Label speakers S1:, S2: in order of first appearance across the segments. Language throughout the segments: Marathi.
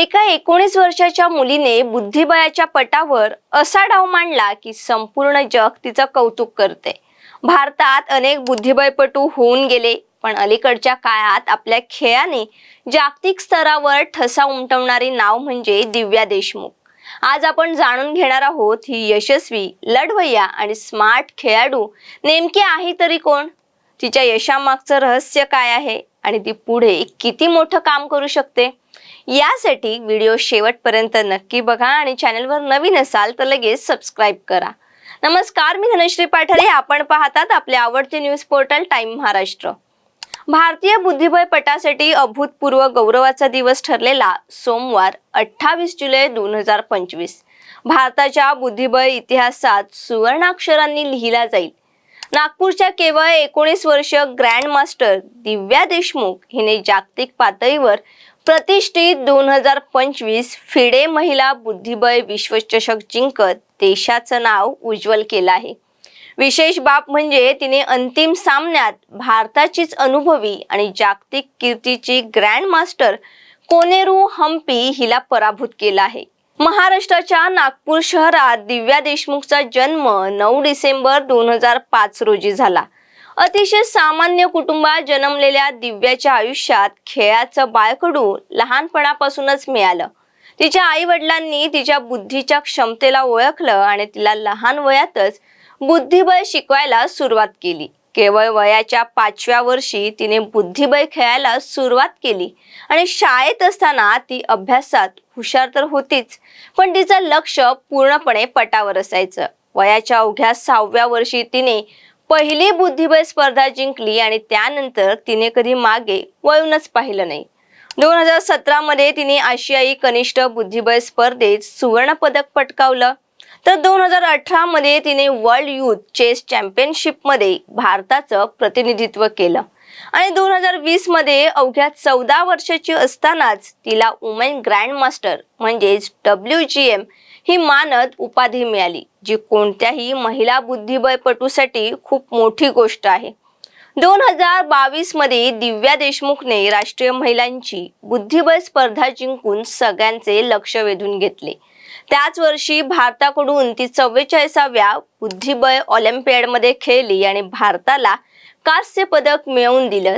S1: एका एकोणीस वर्षाच्या मुलीने बुद्धिबळाच्या पटावर असा डाव मांडला की संपूर्ण जग तिचं कौतुक करते. भारतात अनेक बुद्धिबळपटू होऊन गेले पण अलीकडच्या काळात आपल्या खेळाने जागतिक स्तरावर ठसा उमटवणारी नाव म्हणजे दिव्या देशमुख. आज आपण जाणून घेणार आहोत ही यशस्वी लढवय्या आणि स्मार्ट खेळाडू नेमकी आहे तरी कोण? तिच्या यशामागचं रहस्य काय आहे? आणि ती पुढे किती मोठं काम करू शकते? यासाठी व्हिडिओ शेवटपर्यंत नक्की बघा आणि चॅनलवर नवीन असाल तर लगेच सबस्क्राईब करा. नमस्कार मी धनश्री पाठारे. आपण पाहतात आपले आवडते न्यूज पोर्टल टाइम महाराष्ट्र भारतीय बुद्धिबळ पटासाठी अभूतपूर्व गौरवाचा दिवस ठरलेला सोमवार अठ्ठावीस जुलै दोन हजार पंचवीस. भारताच्या बुद्धिबळ इतिहासात सुवर्णाक्षरांनी लिहिला जाईल. नागपूरच्या केवळ एकोणीस वर्ष ग्रँड मास्टर दिव्या देशमुख हिने जागतिक पातळीवर प्रतिष्ठित दोन हजार पंचवीस फिडे महिला बुद्धिबळ विश्वचषक जिंकत देशाचं नाव उज्ज्वल केलं आहे. विशेष बाब म्हणजे तिने अंतिम सामन्यात भारताचीच अनुभवी आणि जागतिक कीर्तीची ग्रँड मास्टर कोनेरू हम्पी हिला पराभूत केला आहे. महाराष्ट्राच्या नागपूर शहरात दिव्या देशमुखचा जन्म नऊ डिसेंबर दोन हजार पाच रोजी झाला. अतिशय सामान्य कुटुंबात जन्मलेल्या दिव्याच्या आयुष्यात खेळाचं बाळकडू लहानपणापासूनच मिळालं. तिच्या आई वडिलांनी तिच्या बुद्धीच्या क्षमतेला ओळखलं आणि तिला लहान वयातच बुद्धिबळ शिकवायला सुरुवात केली. केवळ वयाच्या पाचव्या वर्षी तिने बुद्धिबळ खेळायला सुरुवात केली. आणि शाळेत असताना ती अभ्यासात हुशार तर होतीच पण तिचं लक्ष पूर्णपणे पटावर असायचं. वयाच्या अवघ्या सहाव्या वर्षी तिने पहिली बुद्धिबळ स्पर्धा जिंकली आणि त्यानंतर तिने कधी मागे वळूनच पाहिलं नाही. दोन हजार सतरामध्ये तिने आशियाई कनिष्ठ बुद्धिबळ स्पर्धेत सुवर्णपदक पटकावलं. तर दोन हजार अठरा मध्ये तिने वर्ल्ड युथ चेस चॅम्पियनशिपमध्ये भारताचं प्रतिनिधित्व केलं. आणि दोन हजार वीसमध्ये अवघ्या चौदा वर्षाची असतानाच तिला वुमेन ग्रँड मास्टर म्हणजेच डब्ल्यू जी एम ही मानद उपाधी मिळाली जी कोणत्याही महिला बुद्धिबळपटूसाठी खूप मोठी गोष्ट आहे. दोन हजार बावीसमध्ये दिव्या देशमुखने राष्ट्रीय महिलांची बुद्धिबळ स्पर्धा जिंकून सगळ्यांचे लक्ष वेधून घेतले. त्याच वर्षी भारताकडून ती चव्वेचाळीसाव्या बुद्धिबळ ऑलिम्पियाडमध्ये खेळली आणि भारताला कांस्य पदक मिळवून दिलं.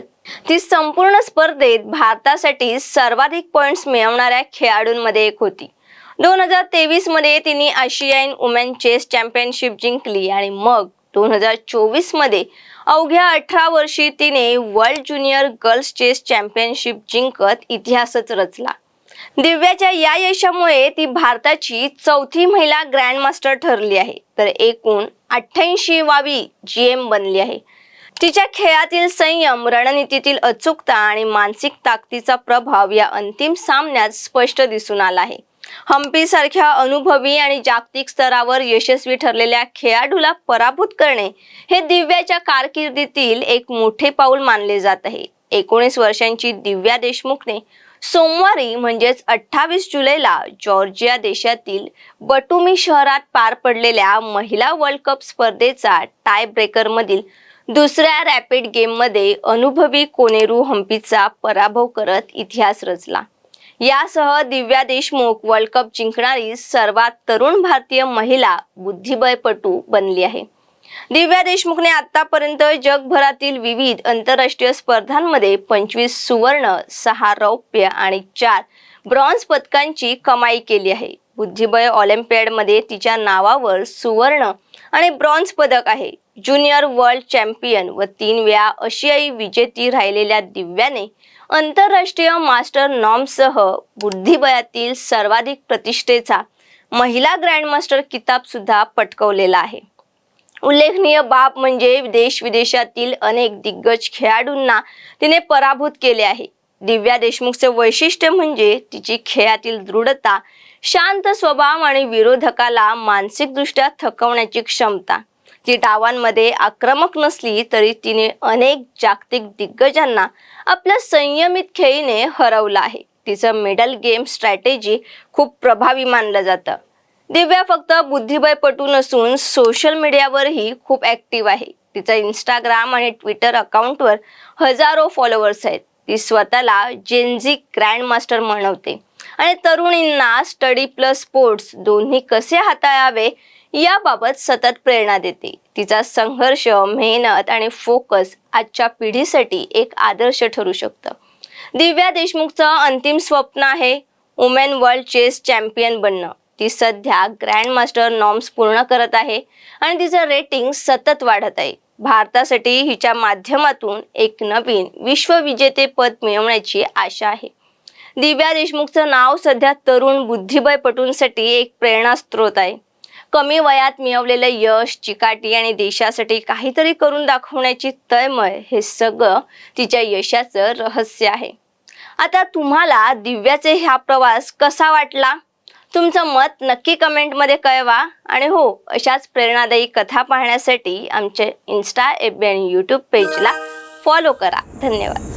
S1: ती संपूर्ण स्पर्धेत भारतासाठी सर्वाधिक पॉइंट्स मिळवणाऱ्या खेळाडूंमध्ये एक होती. दोन हजार तेवीसमध्ये तिने आशियाईन वुमेन चेस चॅम्पियनशिप जिंकली आणि मग दोन हजार चोवीसमध्ये अवघ्या अठरा वर्षी तिने world junior girls chess championship जिंकत इतिहासच रचला. दिव्याच्या या यशामुळे ती भारताची चौथी महिला ग्रँडमास्टर ठरली आहे. तर एकूण अठ्ठ्याऐंशी वावी जी एम बनली आहे. तिच्या खेळातील संयम रणनीतीतील अचूकता आणि मानसिक ताकदीचा प्रभाव या अंतिम सामन्यात स्पष्ट दिसून आला आहे. हम्पी सारख्या अनुभवी आणि जागतिक स्तरावर यशस्वी ठरलेल्या खेळाडूला पराभूत करणे हे दिव्याच्या कारकिर्दीतील एक मोठे पाऊल मानले जात आहे. एकोणीस वर्षांची दिव्या देशमुखने सोमवारी म्हणजेच अठ्ठावीस जुलैला जॉर्जिया देशातील बटुमी शहरात पार पडलेल्या महिला वर्ल्ड कप स्पर्धेचा टाय ब्रेकर मधील दुसऱ्या रॅपिड गेममध्ये अनुभवी कोनेरू हम्पीचा पराभव करत इतिहास रचला. यासह दिव्या देशमुख वर्ल्ड कप जिंकणारी सर्वात तरुण भारतीय महिला बुद्धिबळपटू बनली आहे. दिव्या देशमुखने आतापर्यंत जगभरातील विविध आंतरराष्ट्रीय स्पर्धांमध्ये पंचवीस सुवर्ण सहा रौप्य आणि चार ब्रॉन्झ पदकांची कमाई केली आहे. बुद्धिबळ ऑलिम्पियाडमध्ये तिच्या नावावर सुवर्ण आणि ब्रॉन्झ पदक आहे. ज्युनियर वर्ल्ड चॅम्पियन व तीन वेळा आशियाई विजेती राहिलेल्या दिव्याने आंतरराष्ट्रीय मास्टर नॉमसह बुद्धिबळातील सर्वाधिक प्रतिष्ठेचा महिला ग्रँडमास्टर किताब सुद्धा पटकवलेला आहे. उल्लेखनीय बाब म्हणजे देश विदेशातील अनेक दिग्गज खेळाडूंना तिने पराभूत केले आहे. दिव्या देशमुखचे वैशिष्ट्य म्हणजे तिची खेळातील दृढता शांत स्वभाव आणि विरोधकाला मानसिकदृष्ट्या थकवण्याची क्षमता. ती डावांमध्ये आक्रमक नसली तरी तिने अनेक जागतिक दिग्गजांना आपल्या संयमित खेळीने हरवलं आहे. तिचं मिडल गेम स्ट्रॅटेजी खूप प्रभावी मानलं जातं. दिव्या फक्त बुद्धिबळपटू नसून सोशल मीडियावरही खूप ऍक्टिव्ह आहे. तिचं इंस्टाग्राम आणि ट्विटर अकाउंटवर हजारो फॉलोअर्स आहेत. ती स्वतःला जेनझी ग्रँड मास्टर म्हणवते. आणि तरुणींना स्टडी प्लस स्पोर्ट्स दोन्ही कसे हाताळावे याबाबत सतत प्रेरणा देते. तिचा संघर्ष मेहनत आणि फोकस आजच्या पिढीसाठी एक आदर्श ठरू शकतं. दिव्या देशमुखचं अंतिम स्वप्न आहे वुमेन वर्ल्ड चेस चॅम्पियन बनणं. ती सध्या ग्रँडमास्टर नॉर्म्स पूर्ण करत आहे आणि तिचं रेटिंग सतत वाढत आहे. भारतासाठी हिच्या माध्यमातून एक नवीन विश्वविजेते पद मिळवण्याची आशा आहे. दिव्या देशमुखचं नाव सध्या तरुण बुद्धिबळपटूंसाठी एक प्रेरणास्त्रोत आहे. कमी वयात मिळवलेलं यश चिकाटी आणि देशासाठी काहीतरी करून दाखवण्याची तळमळ हे सगळं तिच्या यशाचं रहस्य आहे. आता तुम्हाला दिव्याचे हा प्रवास कसा वाटला? तुमचं मत नक्की कमेंटमध्ये कळवा. आणि हो अशाच प्रेरणादायी कथा पाहण्यासाठी आमचे इन्स्टा एफ बी आणि यूट्यूब पेजला फॉलो करा. धन्यवाद.